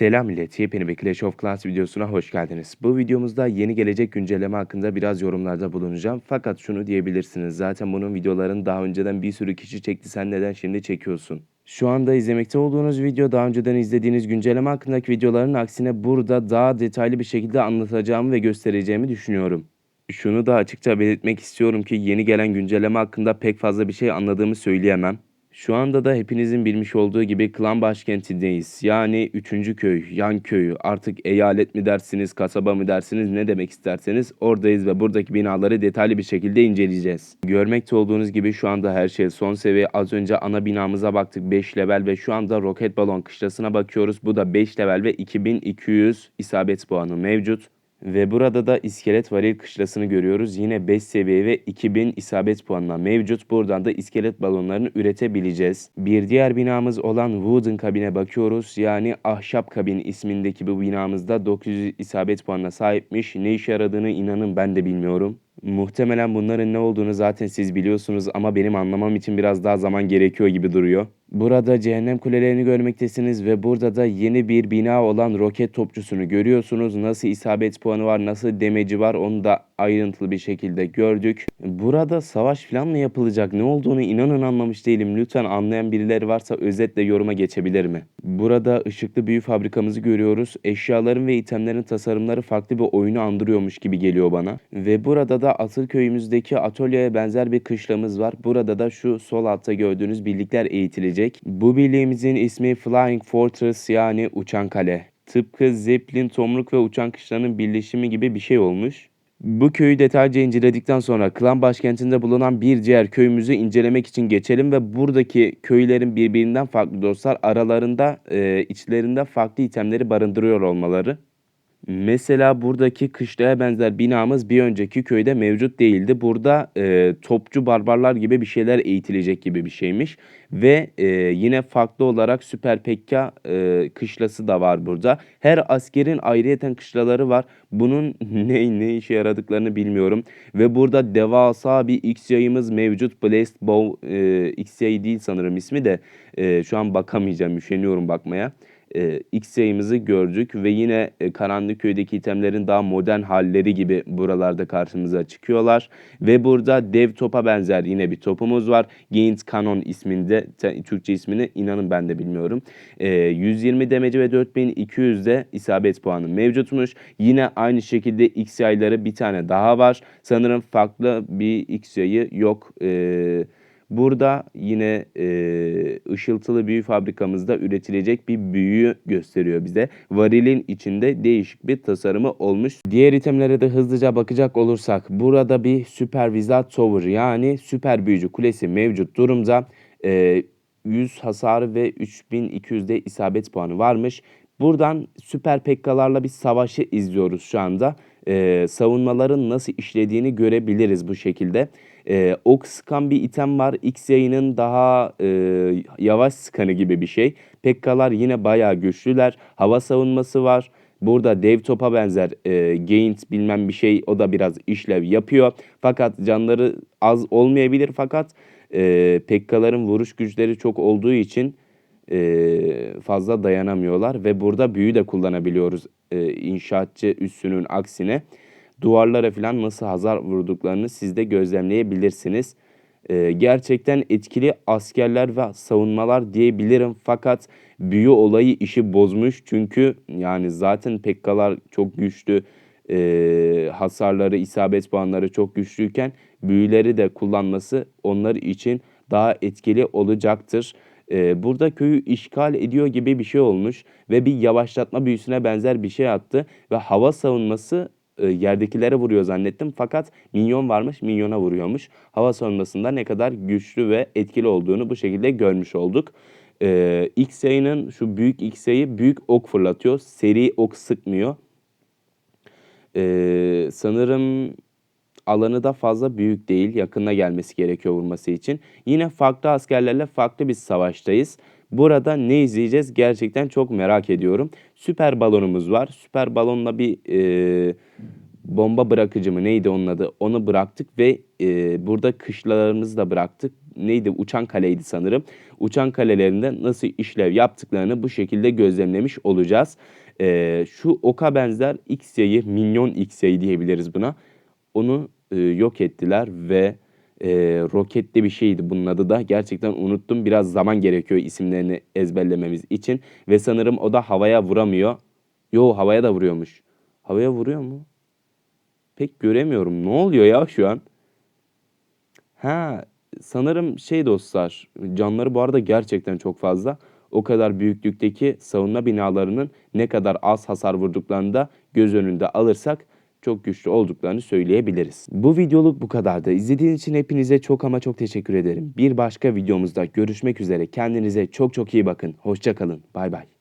Selam millet, yepyeni bir Clash of Clans videosuna hoş geldiniz. Bu videomuzda yeni gelecek güncelleme hakkında biraz yorumlarda bulunacağım. Fakat şunu diyebilirsiniz, zaten bunun videolarını daha önceden bir sürü kişi çekti, sen neden şimdi çekiyorsun? Şu anda izlemekte olduğunuz video daha önceden izlediğiniz güncelleme hakkındaki videoların aksine burada daha detaylı bir şekilde anlatacağımı ve göstereceğimi düşünüyorum. Şunu da açıkça belirtmek istiyorum ki yeni gelen güncelleme hakkında pek fazla bir şey anladığımı söyleyemem. Şu anda da hepinizin bilmiş olduğu gibi klan başkentindeyiz. Yani 3. köy, yan köyü, artık eyalet mi dersiniz, kasaba mı dersiniz ne demek isterseniz oradayız ve buradaki binaları detaylı bir şekilde inceleyeceğiz. Görmekte olduğunuz gibi şu anda her şey son seviye. Az önce ana binamıza baktık 5 level ve şu anda roket balon kışlasına bakıyoruz. Bu da 5 level ve 2200 isabet puanı mevcut. Ve burada da iskelet varil kışlasını görüyoruz. Yine 5 seviye ve 2000 isabet puanına mevcut. Buradan da iskelet balonlarını üretebileceğiz. Bir diğer binamız olan Wooden kabine bakıyoruz. Yani ahşap kabin ismindeki bu binamızda 900 isabet puanına sahipmiş. Ne işe yaradığını inanın ben de bilmiyorum. Muhtemelen bunların ne olduğunu zaten siz biliyorsunuz ama benim anlamam için biraz daha zaman gerekiyor gibi duruyor. Burada cehennem kulelerini görmektesiniz ve burada da yeni bir bina olan roket topçusunu görüyorsunuz. Nasıl isabet puanı var, nasıl demeci var onu da ayrıntılı bir şekilde gördük. Burada savaş falan mı yapılacak? Ne olduğunu inanın anlamış değilim. Lütfen anlayan birileri varsa özetle yoruma geçebilir mi? Burada ışıklı büyü fabrikamızı görüyoruz. Eşyaların ve itemlerin tasarımları farklı bir oyunu andırıyormuş gibi geliyor bana. Ve burada da Atıl köyümüzdeki atölyeye benzer bir kışlamız var. Burada da şu sol altta gördüğünüz birlikler eğitilecek. Bu birliğimizin ismi Flying Fortress yani uçan kale. Tıpkı Zeppelin, Tomruk ve Uçan Kışlanın birleşimi gibi bir şey olmuş. Bu köyü detaylıca inceledikten sonra klan başkentinde bulunan bir diğer köyümüzü incelemek için geçelim ve buradaki köylerin birbirinden farklı dostlar aralarında e, içlerinde farklı itemleri barındırıyor olmaları. Mesela buradaki kışlaya benzer binamız bir önceki köyde mevcut değildi. Burada e, topçu barbarlar gibi bir şeyler eğitilecek gibi bir şeymiş. Ve e, yine farklı olarak Süper Pekka e, kışlası da var burada. Her askerin ayrıyeten kışlaları var. Bunun ne, ne işe yaradıklarını bilmiyorum. Ve burada devasa bir X yayımız mevcut. Blast Bow e, X yayı değil sanırım ismi de. E, şu an bakamayacağım, üşeniyorum bakmaya e, X yayımızı gördük ve yine e, Karanlıköy'deki itemlerin daha modern halleri gibi buralarda karşımıza çıkıyorlar. Ve burada dev topa benzer yine bir topumuz var. Gains Canon isminde Türkçe ismini inanın ben de bilmiyorum. E, 120 demeci ve 4200 de isabet puanı mevcutmuş. Yine aynı şekilde X yayları bir tane daha var. Sanırım farklı bir X yayı yok. Eee Burada yine e, ışıltılı büyü fabrikamızda üretilecek bir büyüyü gösteriyor bize. Varilin içinde değişik bir tasarımı olmuş. Diğer itemlere de hızlıca bakacak olursak burada bir süper Wizard Tower yani süper büyücü kulesi mevcut durumda. E, 100 hasarı ve 3200'de isabet puanı varmış. Buradan süper pekkalarla bir savaşı izliyoruz şu anda. Ee, savunmaların nasıl işlediğini görebiliriz bu şekilde. Ee, ok sıkan bir item var. X yayının daha e, yavaş sıkanı gibi bir şey. Pekkalar yine bayağı güçlüler. Hava savunması var. Burada dev topa benzer e, gaint bilmem bir şey o da biraz işlev yapıyor. Fakat canları az olmayabilir fakat e, Pekkaların vuruş güçleri çok olduğu için e, fazla dayanamıyorlar ve burada büyü de kullanabiliyoruz e, inşaatçı üssünün aksine. Duvarlara falan nasıl hasar vurduklarını siz de gözlemleyebilirsiniz. E, gerçekten etkili askerler ve savunmalar diyebilirim. Fakat büyü olayı işi bozmuş. Çünkü yani zaten Pekkalar çok güçlü e, hasarları, isabet puanları çok güçlüyken büyüleri de kullanması onlar için daha etkili olacaktır. E, burada köyü işgal ediyor gibi bir şey olmuş ve bir yavaşlatma büyüsüne benzer bir şey attı ve hava savunması e, yerdekilere vuruyor zannettim fakat minyon varmış minyona vuruyormuş. Hava savunmasında ne kadar güçlü ve etkili olduğunu bu şekilde görmüş olduk. Ee, X yayının şu büyük X yayı büyük ok fırlatıyor. Seri ok sıkmıyor. Ee, sanırım alanı da fazla büyük değil. Yakına gelmesi gerekiyor vurması için. Yine farklı askerlerle farklı bir savaştayız. Burada ne izleyeceğiz gerçekten çok merak ediyorum. Süper balonumuz var. Süper balonla bir e, bomba bırakıcı mı neydi onun adı onu bıraktık ve e, burada kışlalarımızı da bıraktık. Neydi uçan kaleydi sanırım. Uçan kalelerinde nasıl işlev yaptıklarını bu şekilde gözlemlemiş olacağız. E, şu oka benzer X yayı minyon X yayı diyebiliriz buna. Onu e, yok ettiler ve e, roketli bir şeydi bunun adı da. Gerçekten unuttum. Biraz zaman gerekiyor isimlerini ezberlememiz için. Ve sanırım o da havaya vuramıyor. Yo havaya da vuruyormuş. Havaya vuruyor mu? Pek göremiyorum. Ne oluyor ya şu an? Ha, sanırım şey dostlar, canları bu arada gerçekten çok fazla. O kadar büyüklükteki savunma binalarının ne kadar az hasar vurduklarını da göz önünde alırsak çok güçlü olduklarını söyleyebiliriz. Bu videoluk bu kadardı. İzlediğiniz için hepinize çok ama çok teşekkür ederim. Bir başka videomuzda görüşmek üzere. Kendinize çok çok iyi bakın. Hoşça kalın. Bay bay.